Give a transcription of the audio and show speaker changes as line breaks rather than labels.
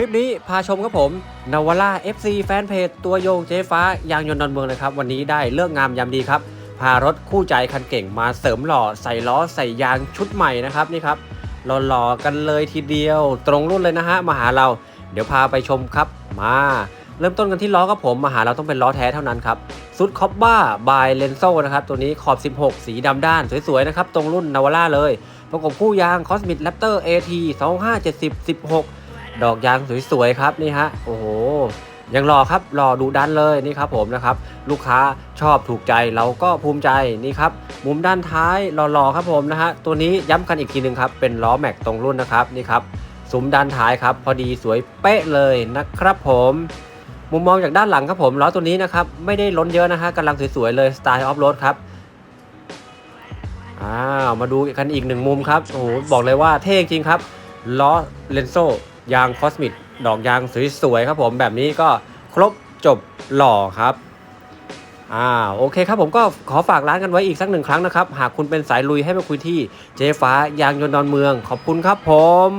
ลิปนี้พาชมครับผมนาวาร่า FC แฟนเพจตัวโยงเจ๊ฟ้ายางยนต์ดอนเมืองเลยครับ วันนี้ได้เลือกงามยามดีครับ พารถคู่ใจคันเก่งมาเสริมหล่อใส่ล้อใส่ยางชุดใหม่นะครับนี่ครับหล่อๆกันเลยทีเดียว ตรงรุ่นเลยนะฮะมาหาเรา เดี๋ยวพาไปชมครับมา เริ่มต้นกันที่ล้อครับผมมาหาเราต้องเป็นล้อแท้เท่านั้นครับซุดคอบบ้าบายเลนโซนะครับตัวนี้ขอบ 16 สีดำด้านสวยๆนะครับตรงรุ่นนาวาร่าเลยประกบคู่ยาง Cosmic Raptor AT 2570 16 ดอกยางสวยๆครับนี่ฮะโอ้โหยังรอครับรอดูดันเลยนี่ครับผมนะครับลูกค้าชอบถูกใจเราก็ภูมิใจนี่ครับมุมด้านท้ายหล่อๆครับผมนะฮะตัวนี้ย้ำกันอีกทีหนึ่งครับเป็นล้อแม็กตรงรุ่นนะครับนี่ครับซุ้มด้านท้ายครับพอดีสวยเป๊ะเลยนะครับผมมุมมองจากด้านหลังครับผมล้อตัวนี้นะครับไม่ได้ล้นเยอะนะฮะกำลังสวยๆเลยสไตล์ออฟโรดครับอ้าวมาดูกันอีกหนึ่งมุมครับโอ้โหบอกเลยว่าเท่จริงครับล้อเลนโซ ยางคอสมิกดอกยางสวยๆครับผมแบบนี้ก็ครบจบหล่อครับอ่าโอเคครับผมก็ขอฝากร้านกันไว้อีกสักหนึ่งครั้งนะครับ หากคุณเป็นสายลุยให้มาคุยที่เจ๊ฟ้ายางยนต์ดอนเมือง ขอบคุณครับผม